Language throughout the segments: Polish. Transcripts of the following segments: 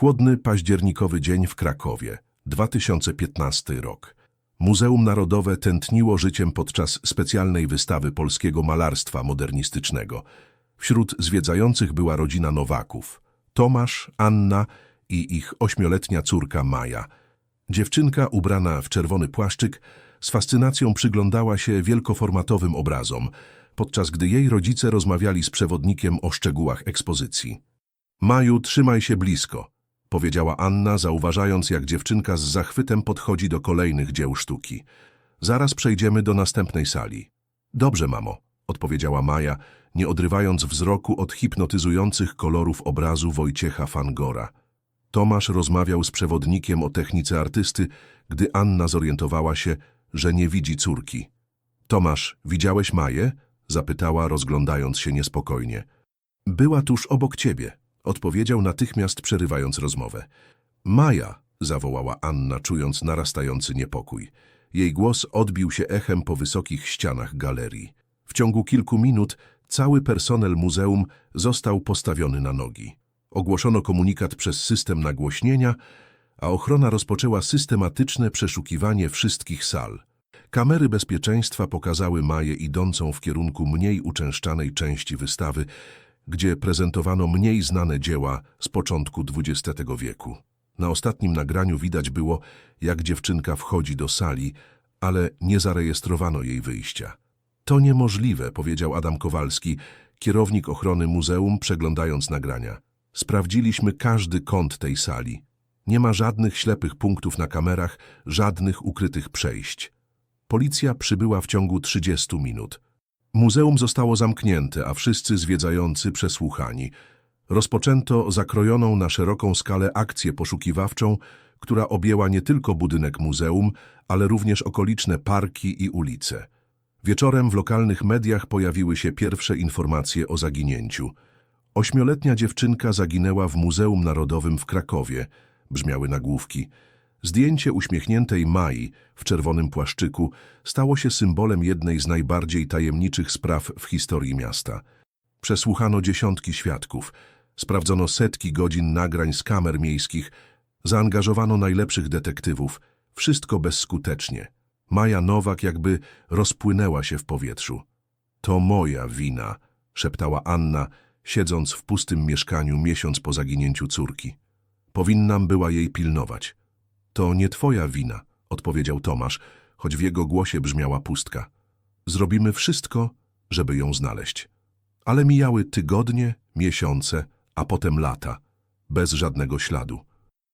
Chłodny październikowy dzień w Krakowie, 2015 rok. Muzeum Narodowe tętniło życiem podczas specjalnej wystawy polskiego malarstwa modernistycznego. Wśród zwiedzających była rodzina Nowaków. Tomasz, Anna i ich ośmioletnia córka Maja. Dziewczynka ubrana w czerwony płaszczyk z fascynacją przyglądała się wielkoformatowym obrazom, podczas gdy jej rodzice rozmawiali z przewodnikiem o szczegółach ekspozycji. Maju, trzymaj się blisko, powiedziała Anna, zauważając, jak dziewczynka z zachwytem podchodzi do kolejnych dzieł sztuki. Zaraz przejdziemy do następnej sali. Dobrze, mamo, odpowiedziała Maja, nie odrywając wzroku od hipnotyzujących kolorów obrazu Wojciecha Fangora. Tomasz rozmawiał z przewodnikiem o technice artysty, gdy Anna zorientowała się, że nie widzi córki. Tomasz, widziałeś Maję? zapytała, rozglądając się niespokojnie. Była tuż obok ciebie, odpowiedział natychmiast przerywając rozmowę. Maja, zawołała Anna, czując narastający niepokój. Jej głos odbił się echem po wysokich ścianach galerii. W ciągu kilku minut cały personel muzeum został postawiony na nogi. Ogłoszono komunikat przez system nagłośnienia, a ochrona rozpoczęła systematyczne przeszukiwanie wszystkich sal. Kamery bezpieczeństwa pokazały Maję idącą w kierunku mniej uczęszczanej części wystawy, gdzie prezentowano mniej znane dzieła z początku XX wieku. Na ostatnim nagraniu widać było, jak dziewczynka wchodzi do sali, ale nie zarejestrowano jej wyjścia. To niemożliwe, powiedział Adam Kowalski, kierownik ochrony muzeum, przeglądając nagrania. Sprawdziliśmy każdy kąt tej sali. Nie ma żadnych ślepych punktów na kamerach, żadnych ukrytych przejść. Policja przybyła w ciągu 30 minut. Muzeum zostało zamknięte, a wszyscy zwiedzający przesłuchani. Rozpoczęto zakrojoną na szeroką skalę akcję poszukiwawczą, która objęła nie tylko budynek muzeum, ale również okoliczne parki i ulice. Wieczorem w lokalnych mediach pojawiły się pierwsze informacje o zaginięciu. Ośmioletnia dziewczynka zaginęła w Muzeum Narodowym w Krakowie, brzmiały nagłówki. Zdjęcie uśmiechniętej Mai w czerwonym płaszczyku stało się symbolem jednej z najbardziej tajemniczych spraw w historii miasta. Przesłuchano dziesiątki świadków, sprawdzono setki godzin nagrań z kamer miejskich, zaangażowano najlepszych detektywów, wszystko bezskutecznie. Maja Nowak jakby rozpłynęła się w powietrzu. To moja wina, szeptała Anna, siedząc w pustym mieszkaniu miesiąc po zaginięciu córki. Powinnam była jej pilnować. To nie twoja wina, odpowiedział Tomasz, choć w jego głosie brzmiała pustka. Zrobimy wszystko, żeby ją znaleźć. Ale mijały tygodnie, miesiące, a potem lata, bez żadnego śladu.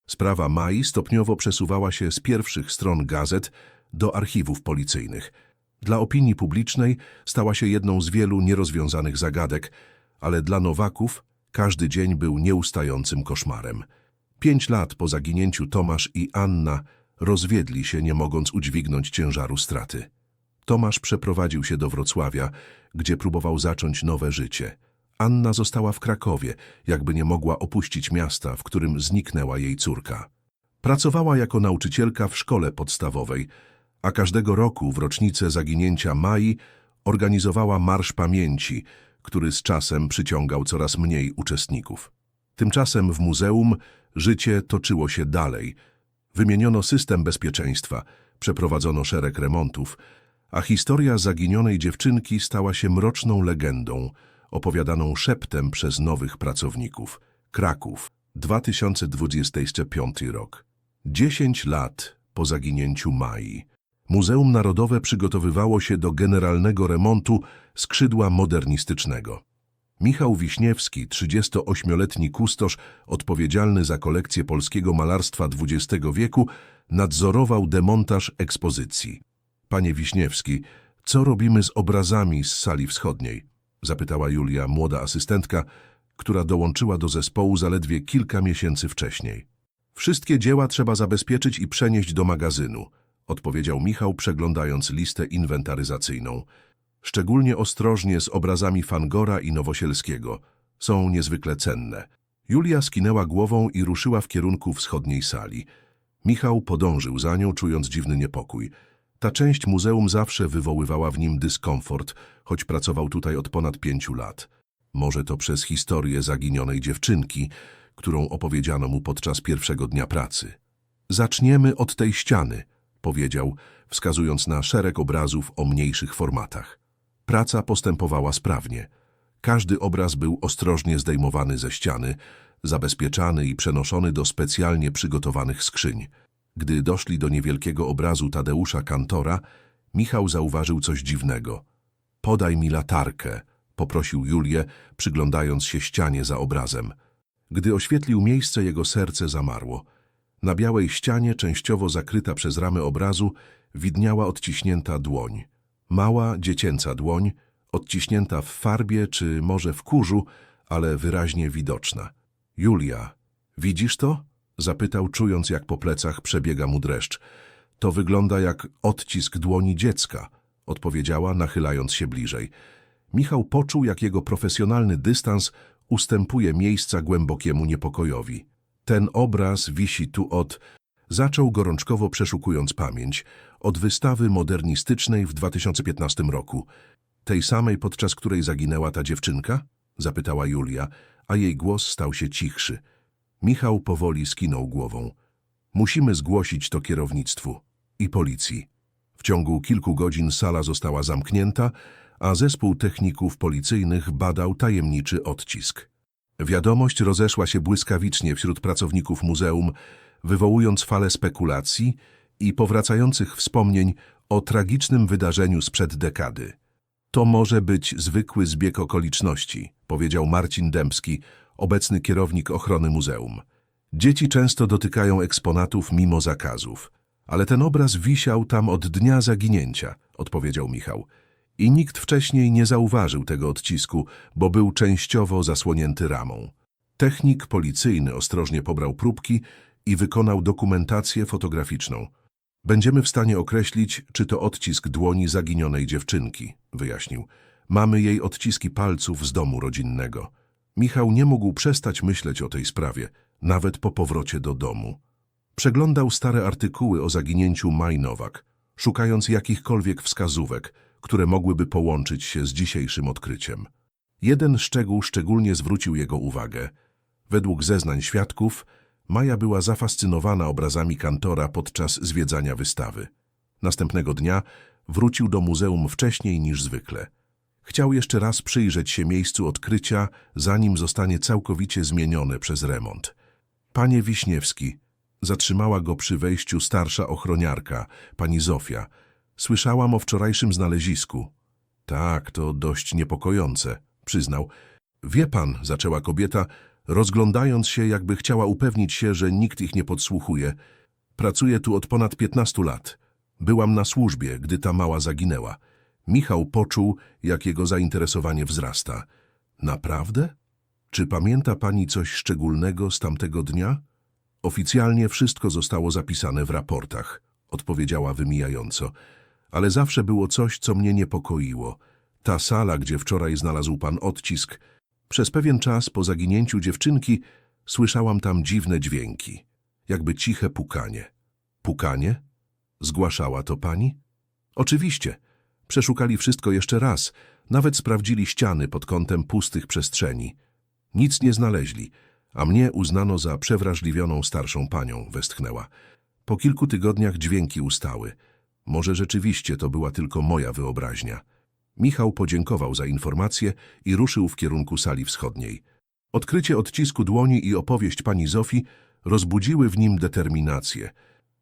Sprawa Mai stopniowo przesuwała się z pierwszych stron gazet do archiwów policyjnych. Dla opinii publicznej stała się jedną z wielu nierozwiązanych zagadek, ale dla Nowaków każdy dzień był nieustającym koszmarem. Pięć lat po zaginięciu Tomasz i Anna rozwiedli się, nie mogąc udźwignąć ciężaru straty. Tomasz przeprowadził się do Wrocławia, gdzie próbował zacząć nowe życie. Anna została w Krakowie, jakby nie mogła opuścić miasta, w którym zniknęła jej córka. Pracowała jako nauczycielka w szkole podstawowej, a każdego roku w rocznicę zaginięcia Mai organizowała Marsz Pamięci, który z czasem przyciągał coraz mniej uczestników. Tymczasem w muzeum życie toczyło się dalej. Wymieniono system bezpieczeństwa, przeprowadzono szereg remontów, a historia zaginionej dziewczynki stała się mroczną legendą, opowiadaną szeptem przez nowych pracowników. Kraków, 2025 rok. Dziesięć lat po zaginięciu Mai. Muzeum Narodowe przygotowywało się do generalnego remontu skrzydła modernistycznego. Michał Wiśniewski, 38-letni kustosz odpowiedzialny za kolekcję polskiego malarstwa XX wieku, nadzorował demontaż ekspozycji. Panie Wiśniewski, co robimy z obrazami z sali wschodniej? Zapytała Julia, młoda asystentka, która dołączyła do zespołu zaledwie kilka miesięcy wcześniej. Wszystkie dzieła trzeba zabezpieczyć i przenieść do magazynu, odpowiedział Michał, przeglądając listę inwentaryzacyjną. Szczególnie ostrożnie z obrazami Fangora i Nowosielskiego. Są niezwykle cenne. Julia skinęła głową i ruszyła w kierunku wschodniej sali. Michał podążył za nią, czując dziwny niepokój. Ta część muzeum zawsze wywoływała w nim dyskomfort, choć pracował tutaj od ponad pięciu lat. Może to przez historię zaginionej dziewczynki, którą opowiedziano mu podczas pierwszego dnia pracy. Zaczniemy od tej ściany, powiedział, wskazując na szereg obrazów o mniejszych formatach. Praca postępowała sprawnie. Każdy obraz był ostrożnie zdejmowany ze ściany, zabezpieczany i przenoszony do specjalnie przygotowanych skrzyń. Gdy doszli do niewielkiego obrazu Tadeusza Kantora, Michał zauważył coś dziwnego. Podaj mi latarkę, poprosił Julię, przyglądając się ścianie za obrazem. Gdy oświetlił miejsce, jego serce zamarło. Na białej ścianie, częściowo zakryta przez ramę obrazu, widniała odciśnięta dłoń. Mała, dziecięca dłoń, odciśnięta w farbie czy może w kurzu, ale wyraźnie widoczna. Julia, widzisz to? Zapytał, czując jak po plecach przebiega mu dreszcz. To wygląda jak odcisk dłoni dziecka, odpowiedziała, nachylając się bliżej. Michał poczuł, jak jego profesjonalny dystans ustępuje miejsca głębokiemu niepokojowi. Ten obraz wisi tu od... Zaczął gorączkowo przeszukując pamięć. Od wystawy modernistycznej w 2015 roku. Tej samej, podczas której zaginęła ta dziewczynka? Zapytała Julia, a jej głos stał się cichszy. Michał powoli skinął głową. Musimy zgłosić to kierownictwu i policji. W ciągu kilku godzin sala została zamknięta, a zespół techników policyjnych badał tajemniczy odcisk. Wiadomość rozeszła się błyskawicznie wśród pracowników muzeum, wywołując falę spekulacji i powracających wspomnień o tragicznym wydarzeniu sprzed dekady. To może być zwykły zbieg okoliczności, powiedział Marcin Dębski, obecny kierownik ochrony muzeum. Dzieci często dotykają eksponatów mimo zakazów. Ale ten obraz wisiał tam od dnia zaginięcia, odpowiedział Michał. I nikt wcześniej nie zauważył tego odcisku, bo był częściowo zasłonięty ramą. Technik policyjny ostrożnie pobrał próbki i wykonał dokumentację fotograficzną. Będziemy w stanie określić, czy to odcisk dłoni zaginionej dziewczynki, wyjaśnił. Mamy jej odciski palców z domu rodzinnego. Michał nie mógł przestać myśleć o tej sprawie, nawet po powrocie do domu. Przeglądał stare artykuły o zaginięciu Maj Nowak, szukając jakichkolwiek wskazówek, które mogłyby połączyć się z dzisiejszym odkryciem. Jeden szczegół szczególnie zwrócił jego uwagę. Według zeznań świadków, Maja była zafascynowana obrazami kantora podczas zwiedzania wystawy. Następnego dnia wrócił do muzeum wcześniej niż zwykle. Chciał jeszcze raz przyjrzeć się miejscu odkrycia, zanim zostanie całkowicie zmienione przez remont. Panie Wiśniewski, zatrzymała go przy wejściu starsza ochroniarka, pani Zofia. Słyszałam o wczorajszym znalezisku. Tak, to dość niepokojące, przyznał. Wie pan, zaczęła kobieta, rozglądając się, jakby chciała upewnić się, że nikt ich nie podsłuchuje. Pracuję tu od ponad piętnastu lat. Byłam na służbie, gdy ta mała zaginęła. Michał poczuł, jak jego zainteresowanie wzrasta. Naprawdę? Czy pamięta pani coś szczególnego z tamtego dnia? Oficjalnie wszystko zostało zapisane w raportach, odpowiedziała wymijająco. Ale zawsze było coś, co mnie niepokoiło. Ta sala, gdzie wczoraj znalazł pan odcisk. Przez pewien czas po zaginięciu dziewczynki słyszałam tam dziwne dźwięki, jakby ciche pukanie. Pukanie? Zgłaszała to pani? Oczywiście. Przeszukali wszystko jeszcze raz, nawet sprawdzili ściany pod kątem pustych przestrzeni. Nic nie znaleźli, a mnie uznano za przewrażliwioną starszą panią, westchnęła. Po kilku tygodniach dźwięki ustały. Może rzeczywiście to była tylko moja wyobraźnia. Michał podziękował za informację i ruszył w kierunku sali wschodniej. Odkrycie odcisku dłoni i opowieść pani Zofii rozbudziły w nim determinację,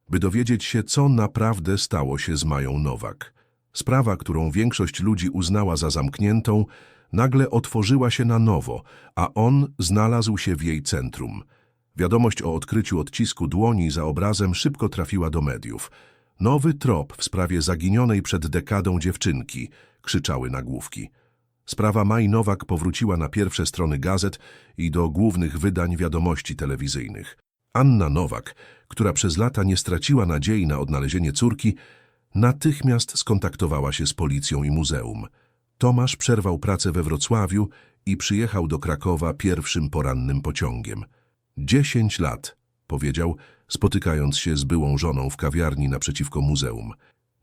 by dowiedzieć się, co naprawdę stało się z Mają Nowak. Sprawa, którą większość ludzi uznała za zamkniętą, nagle otworzyła się na nowo, a on znalazł się w jej centrum. Wiadomość o odkryciu odcisku dłoni za obrazem szybko trafiła do mediów. Nowy trop w sprawie zaginionej przed dekadą dziewczynki, krzyczały nagłówki. Sprawa Maj Nowak powróciła na pierwsze strony gazet i do głównych wydań wiadomości telewizyjnych. Anna Nowak, która przez lata nie straciła nadziei na odnalezienie córki, natychmiast skontaktowała się z policją i muzeum. Tomasz przerwał pracę we Wrocławiu i przyjechał do Krakowa pierwszym porannym pociągiem. Dziesięć lat, powiedział, spotykając się z byłą żoną w kawiarni naprzeciwko muzeum.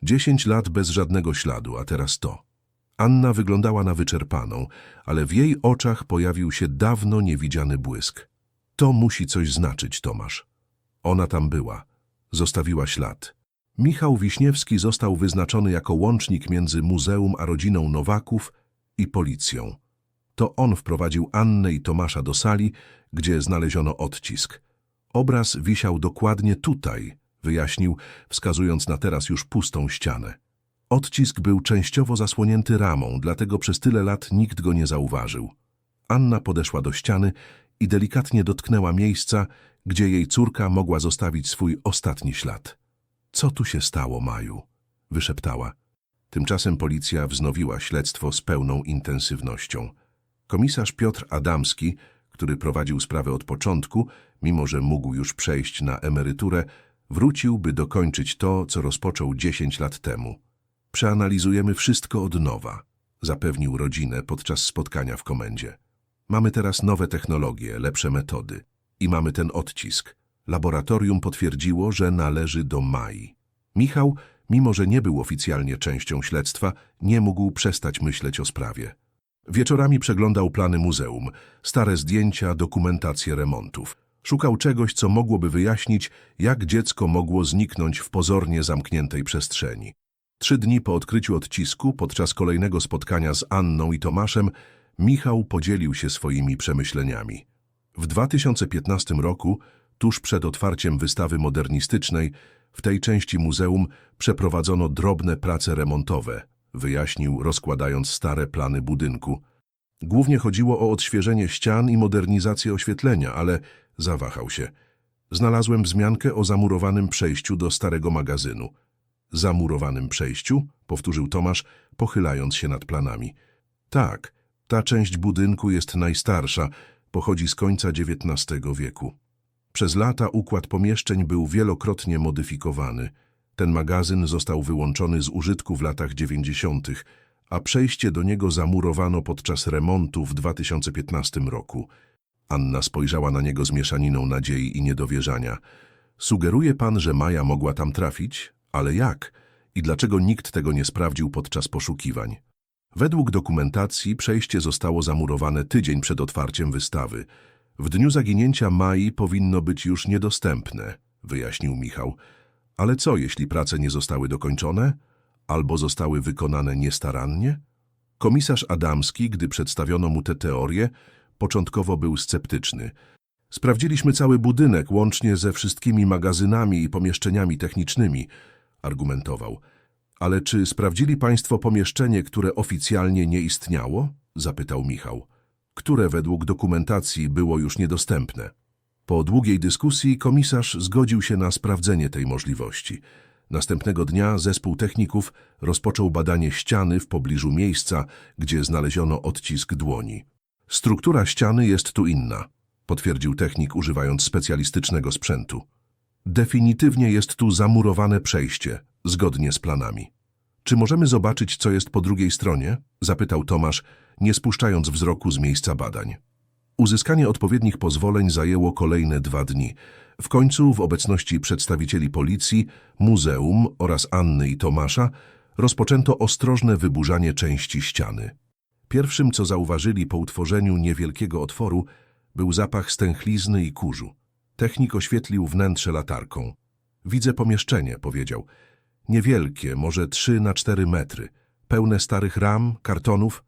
Dziesięć lat bez żadnego śladu, a teraz to. Anna wyglądała na wyczerpaną, ale w jej oczach pojawił się dawno niewidziany błysk. To musi coś znaczyć, Tomasz. Ona tam była. Zostawiła ślad. Michał Wiśniewski został wyznaczony jako łącznik między muzeum a rodziną Nowaków i policją. To on wprowadził Annę i Tomasza do sali, gdzie znaleziono odcisk. Obraz wisiał dokładnie tutaj, wyjaśnił, wskazując na teraz już pustą ścianę. Odcisk był częściowo zasłonięty ramą, dlatego przez tyle lat nikt go nie zauważył. Anna podeszła do ściany i delikatnie dotknęła miejsca, gdzie jej córka mogła zostawić swój ostatni ślad. Co tu się stało, Maju? wyszeptała. Tymczasem policja wznowiła śledztwo z pełną intensywnością. Komisarz Piotr Adamski, który prowadził sprawę od początku, mimo że mógł już przejść na emeryturę, wrócił, by dokończyć to, co rozpoczął 10 lat temu. Przeanalizujemy wszystko od nowa, zapewnił rodzinę podczas spotkania w komendzie. Mamy teraz nowe technologie, lepsze metody i mamy ten odcisk. Laboratorium potwierdziło, że należy do Mai. Michał, mimo że nie był oficjalnie częścią śledztwa, nie mógł przestać myśleć o sprawie. Wieczorami przeglądał plany muzeum, stare zdjęcia, dokumentację remontów. Szukał czegoś, co mogłoby wyjaśnić, jak dziecko mogło zniknąć w pozornie zamkniętej przestrzeni. Trzy dni po odkryciu odcisku, podczas kolejnego spotkania z Anną i Tomaszem, Michał podzielił się swoimi przemyśleniami. W 2015 roku, tuż przed otwarciem wystawy modernistycznej, w tej części muzeum przeprowadzono drobne prace remontowe, wyjaśnił, rozkładając stare plany budynku. Głównie chodziło o odświeżenie ścian i modernizację oświetlenia, ale zawahał się. Znalazłem wzmiankę o zamurowanym przejściu do starego magazynu. Zamurowanym przejściu? Powtórzył Tomasz, pochylając się nad planami. Tak, ta część budynku jest najstarsza, pochodzi z końca XIX wieku. Przez lata układ pomieszczeń był wielokrotnie modyfikowany. Ten magazyn został wyłączony z użytku w latach 90., a przejście do niego zamurowano podczas remontu w 2015 roku. Anna spojrzała na niego z mieszaniną nadziei i niedowierzania. Sugeruje pan, że Maja mogła tam trafić? Ale jak? I dlaczego nikt tego nie sprawdził podczas poszukiwań? Według dokumentacji przejście zostało zamurowane tydzień przed otwarciem wystawy. W dniu zaginięcia Mai powinno być już niedostępne, wyjaśnił Michał. Ale co, jeśli prace nie zostały dokończone? Albo zostały wykonane niestarannie? Komisarz Adamski, gdy przedstawiono mu tę teorię, początkowo był sceptyczny. Sprawdziliśmy cały budynek, łącznie ze wszystkimi magazynami i pomieszczeniami technicznymi, argumentował. Ale czy sprawdzili państwo pomieszczenie, które oficjalnie nie istniało? zapytał Michał. Które według dokumentacji było już niedostępne. Po długiej dyskusji komisarz zgodził się na sprawdzenie tej możliwości. Następnego dnia zespół techników rozpoczął badanie ściany w pobliżu miejsca, gdzie znaleziono odcisk dłoni. Struktura ściany jest tu inna, potwierdził technik używając specjalistycznego sprzętu. Definitywnie jest tu zamurowane przejście, zgodnie z planami. Czy możemy zobaczyć, co jest po drugiej stronie? Zapytał Tomasz, nie spuszczając wzroku z miejsca badań. Uzyskanie odpowiednich pozwoleń zajęło kolejne dwa dni. W końcu, w obecności przedstawicieli policji, muzeum oraz Anny i Tomasza, rozpoczęto ostrożne wyburzanie części ściany. Pierwszym, co zauważyli po utworzeniu niewielkiego otworu, był zapach stęchlizny i kurzu. Technik oświetlił wnętrze latarką. Widzę pomieszczenie, powiedział. Niewielkie, może trzy na cztery metry, pełne starych ram, kartonów.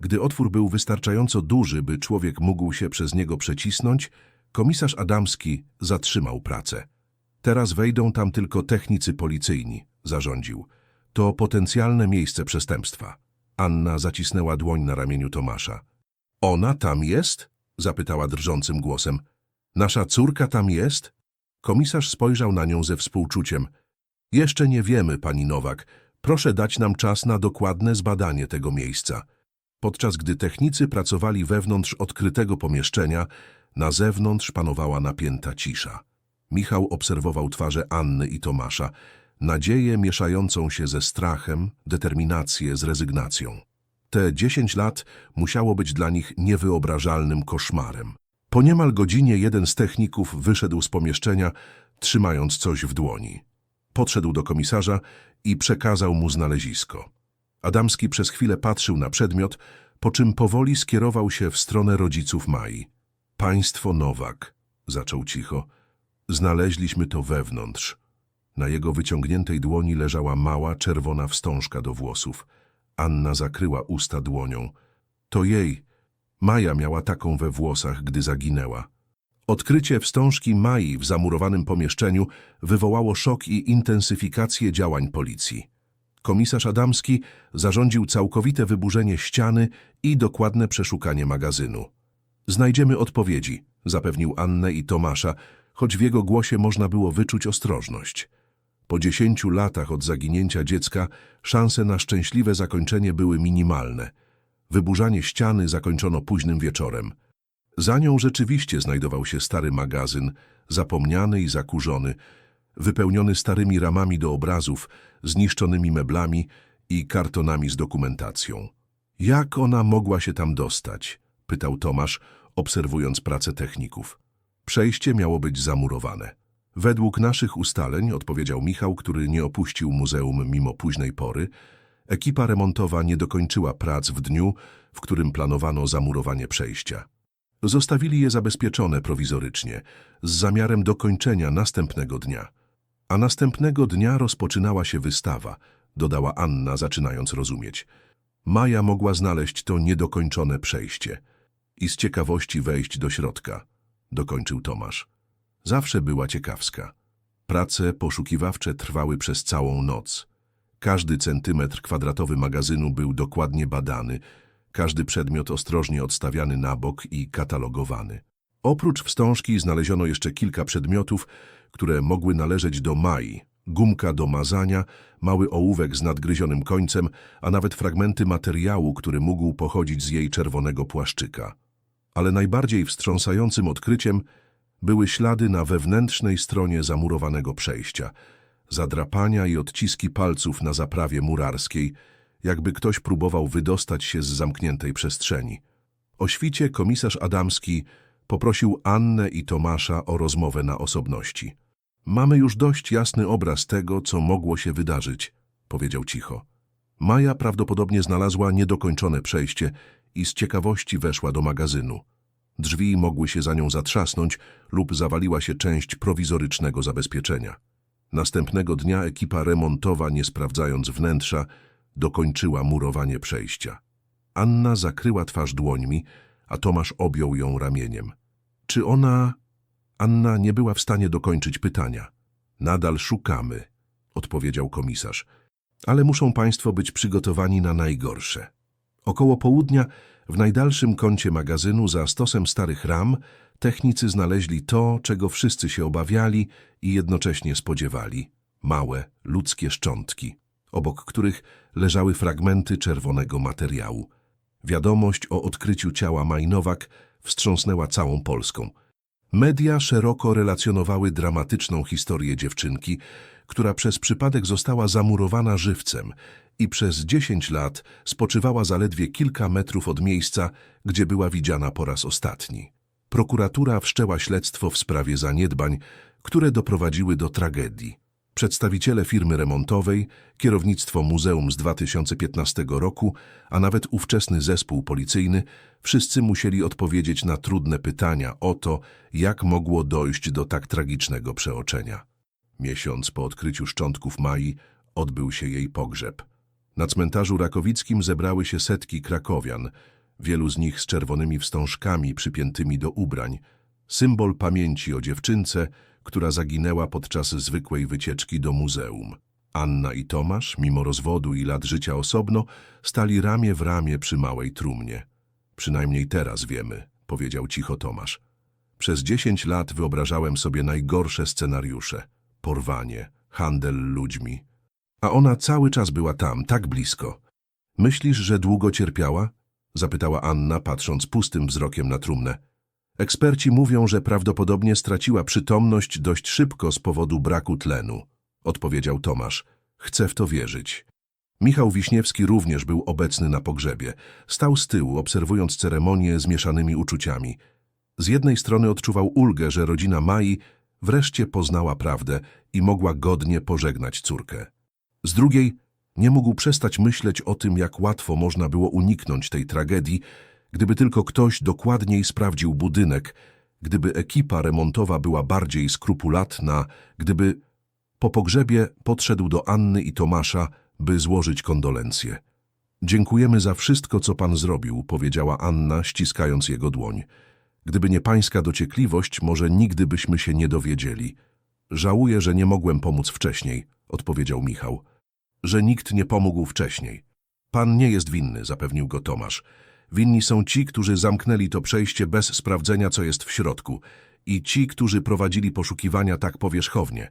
Gdy otwór był wystarczająco duży, by człowiek mógł się przez niego przecisnąć, komisarz Adamski zatrzymał pracę. Teraz wejdą tam tylko technicy policyjni, zarządził. To potencjalne miejsce przestępstwa. Anna zacisnęła dłoń na ramieniu Tomasza. Ona tam jest? zapytała drżącym głosem. Nasza córka tam jest? Komisarz spojrzał na nią ze współczuciem. Jeszcze nie wiemy, pani Nowak. Proszę dać nam czas na dokładne zbadanie tego miejsca. Podczas gdy technicy pracowali wewnątrz odkrytego pomieszczenia, na zewnątrz panowała napięta cisza. Michał obserwował twarze Anny i Tomasza, nadzieję mieszającą się ze strachem, determinację z rezygnacją. Te dziesięć lat musiało być dla nich niewyobrażalnym koszmarem. Po niemal godzinie jeden z techników wyszedł z pomieszczenia, trzymając coś w dłoni. Podszedł do komisarza i przekazał mu znalezisko. Adamski przez chwilę patrzył na przedmiot, po czym powoli skierował się w stronę rodziców Mai. Państwo Nowak, zaczął cicho. Znaleźliśmy to wewnątrz. Na jego wyciągniętej dłoni leżała mała, czerwona wstążka do włosów. Anna zakryła usta dłonią. To jej. Maja miała taką we włosach, gdy zaginęła. Odkrycie wstążki Mai w zamurowanym pomieszczeniu wywołało szok i intensyfikację działań policji. Komisarz Adamski zarządził całkowite wyburzenie ściany i dokładne przeszukanie magazynu. Znajdziemy odpowiedzi, zapewnił Annę i Tomasza, choć w jego głosie można było wyczuć ostrożność. Po dziesięciu latach od zaginięcia dziecka szanse na szczęśliwe zakończenie były minimalne. Wyburzanie ściany zakończono późnym wieczorem. Za nią rzeczywiście znajdował się stary magazyn, zapomniany i zakurzony, wypełniony starymi ramami do obrazów, zniszczonymi meblami i kartonami z dokumentacją. Jak ona mogła się tam dostać? pytał Tomasz, obserwując pracę techników. Przejście miało być zamurowane. Według naszych ustaleń, odpowiedział Michał, który nie opuścił muzeum mimo późnej pory, ekipa remontowa nie dokończyła prac w dniu, w którym planowano zamurowanie przejścia. Zostawili je zabezpieczone prowizorycznie, z zamiarem dokończenia następnego dnia. A następnego dnia rozpoczynała się wystawa, dodała Anna, zaczynając rozumieć. Maja mogła znaleźć to niedokończone przejście i z ciekawości wejść do środka, dokończył Tomasz. Zawsze była ciekawska. Prace poszukiwawcze trwały przez całą noc. Każdy centymetr kwadratowy magazynu był dokładnie badany, każdy przedmiot ostrożnie odstawiany na bok i katalogowany. Oprócz wstążki znaleziono jeszcze kilka przedmiotów, które mogły należeć do Mai. Gumka do mazania, mały ołówek z nadgryzionym końcem, a nawet fragmenty materiału, który mógł pochodzić z jej czerwonego płaszczyka. Ale najbardziej wstrząsającym odkryciem były ślady na wewnętrznej stronie zamurowanego przejścia. Zadrapania i odciski palców na zaprawie murarskiej, jakby ktoś próbował wydostać się z zamkniętej przestrzeni. O świcie komisarz Adamski poprosił Annę i Tomasza o rozmowę na osobności. Mamy już dość jasny obraz tego, co mogło się wydarzyć, powiedział cicho. Maja prawdopodobnie znalazła niedokończone przejście i z ciekawości weszła do magazynu. Drzwi mogły się za nią zatrzasnąć lub zawaliła się część prowizorycznego zabezpieczenia. Następnego dnia ekipa remontowa, nie sprawdzając wnętrza, dokończyła murowanie przejścia. Anna zakryła twarz dłońmi, a Tomasz objął ją ramieniem. Czy ona... Anna nie była w stanie dokończyć pytania. Nadal szukamy, odpowiedział komisarz. Ale muszą państwo być przygotowani na najgorsze. Około południa, w najdalszym kącie magazynu, za stosem starych ram, technicy znaleźli to, czego wszyscy się obawiali i jednocześnie spodziewali. Małe, ludzkie szczątki, obok których leżały fragmenty czerwonego materiału. Wiadomość o odkryciu ciała Majnowak wstrząsnęła całą Polską. Media szeroko relacjonowały dramatyczną historię dziewczynki, która przez przypadek została zamurowana żywcem i przez dziesięć lat spoczywała zaledwie kilka metrów od miejsca, gdzie była widziana po raz ostatni. Prokuratura wszczęła śledztwo w sprawie zaniedbań, które doprowadziły do tragedii. Przedstawiciele firmy remontowej, kierownictwo muzeum z 2015 roku, a nawet ówczesny zespół policyjny, wszyscy musieli odpowiedzieć na trudne pytania o to, jak mogło dojść do tak tragicznego przeoczenia. Miesiąc po odkryciu szczątków Mai odbył się jej pogrzeb. Na cmentarzu rakowickim zebrały się setki krakowian, wielu z nich z czerwonymi wstążkami przypiętymi do ubrań, symbol pamięci o dziewczynce, która zaginęła podczas zwykłej wycieczki do muzeum. Anna i Tomasz, mimo rozwodu i lat życia osobno, stali ramię w ramię przy małej trumnie. Przynajmniej teraz wiemy, powiedział cicho Tomasz. Przez dziesięć lat wyobrażałem sobie najgorsze scenariusze. Porwanie, handel ludźmi. A ona cały czas była tam, tak blisko. Myślisz, że długo cierpiała? Zapytała Anna, patrząc pustym wzrokiem na trumnę. Eksperci mówią, że prawdopodobnie straciła przytomność dość szybko z powodu braku tlenu, odpowiedział Tomasz. Chcę w to wierzyć. Michał Wiśniewski również był obecny na pogrzebie. Stał z tyłu, obserwując ceremonię z mieszanymi uczuciami. Z jednej strony odczuwał ulgę, że rodzina Mai wreszcie poznała prawdę i mogła godnie pożegnać córkę. Z drugiej nie mógł przestać myśleć o tym, jak łatwo można było uniknąć tej tragedii, gdyby tylko ktoś dokładniej sprawdził budynek, Gdyby ekipa remontowa była bardziej skrupulatna, gdyby po pogrzebie podszedł do Anny i Tomasza, by złożyć kondolencje. Dziękujemy za wszystko, co pan zrobił, powiedziała Anna, ściskając jego dłoń. Gdyby nie pańska dociekliwość, może nigdy byśmy się nie dowiedzieli. Żałuję, że nie mogłem pomóc wcześniej, odpowiedział Michał. Że nikt nie pomógł wcześniej. Pan nie jest winny, zapewnił go Tomasz. Winni są ci, którzy zamknęli to przejście bez sprawdzenia, co jest w środku i ci, którzy prowadzili poszukiwania tak powierzchownie.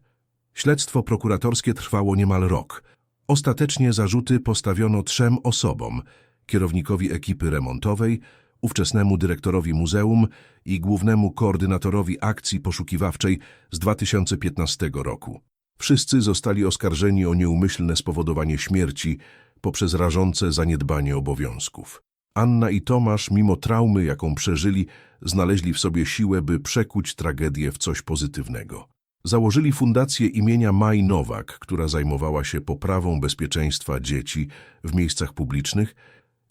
Śledztwo prokuratorskie trwało niemal rok. Ostatecznie zarzuty postawiono trzem osobom, kierownikowi ekipy remontowej, ówczesnemu dyrektorowi muzeum i głównemu koordynatorowi akcji poszukiwawczej z 2015 roku. Wszyscy zostali oskarżeni o nieumyślne spowodowanie śmierci poprzez rażące zaniedbanie obowiązków. Anna i Tomasz, mimo traumy, jaką przeżyli, znaleźli w sobie siłę, by przekuć tragedię w coś pozytywnego. Założyli fundację imienia Maj Nowak, która zajmowała się poprawą bezpieczeństwa dzieci w miejscach publicznych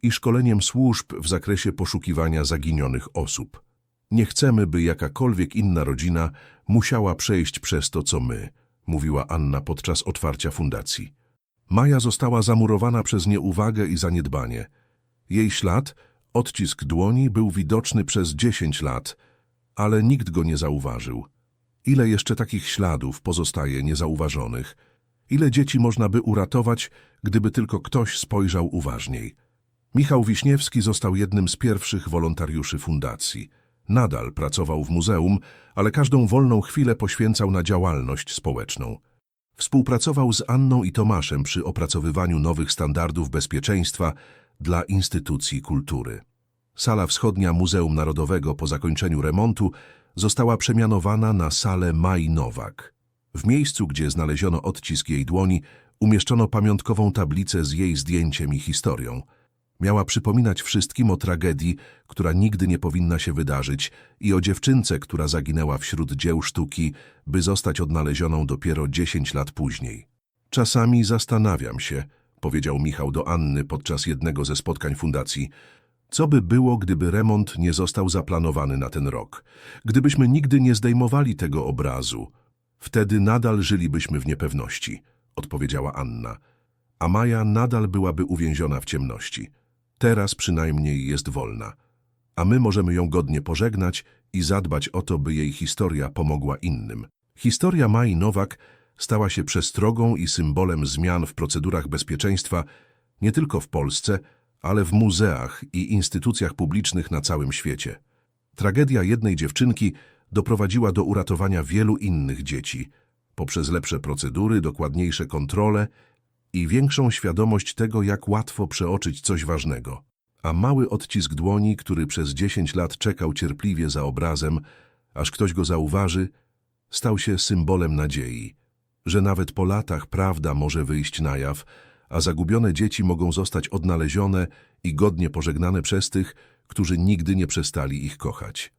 i szkoleniem służb w zakresie poszukiwania zaginionych osób. Nie chcemy, by jakakolwiek inna rodzina musiała przejść przez to, co my, mówiła Anna podczas otwarcia fundacji. Maja została zamurowana przez nieuwagę i zaniedbanie. Jej ślad, odcisk dłoni, był widoczny przez 10 lat, ale nikt go nie zauważył. Ile jeszcze takich śladów pozostaje niezauważonych? Ile dzieci można by uratować, gdyby tylko ktoś spojrzał uważniej? Michał Wiśniewski został jednym z pierwszych wolontariuszy fundacji. Nadal pracował w muzeum, ale każdą wolną chwilę poświęcał na działalność społeczną. Współpracował z Anną i Tomaszem przy opracowywaniu nowych standardów bezpieczeństwa dla instytucji kultury. Sala wschodnia Muzeum Narodowego po zakończeniu remontu została przemianowana na salę Maj Nowak. W miejscu, gdzie znaleziono odcisk jej dłoni, umieszczono pamiątkową tablicę z jej zdjęciem i historią. Miała przypominać wszystkim o tragedii, która nigdy nie powinna się wydarzyć i o dziewczynce, która zaginęła wśród dzieł sztuki, by zostać odnalezioną dopiero 10 lat później. Czasami zastanawiam się, powiedział Michał do Anny podczas jednego ze spotkań fundacji, co by było, gdyby remont nie został zaplanowany na ten rok? Gdybyśmy nigdy nie zdejmowali tego obrazu, wtedy nadal żylibyśmy w niepewności, odpowiedziała Anna. A Maja nadal byłaby uwięziona w ciemności. Teraz przynajmniej jest wolna. A my możemy ją godnie pożegnać i zadbać o to, by jej historia pomogła innym. Historia Mai Nowak stała się przestrogą i symbolem zmian w procedurach bezpieczeństwa nie tylko w Polsce, ale w muzeach i instytucjach publicznych na całym świecie. Tragedia jednej dziewczynki doprowadziła do uratowania wielu innych dzieci poprzez lepsze procedury, dokładniejsze kontrole i większą świadomość tego, jak łatwo przeoczyć coś ważnego. A mały odcisk dłoni, który przez 10 lat czekał cierpliwie za obrazem, aż ktoś go zauważy, stał się symbolem nadziei, że nawet po latach prawda może wyjść na jaw, a zagubione dzieci mogą zostać odnalezione i godnie pożegnane przez tych, którzy nigdy nie przestali ich kochać.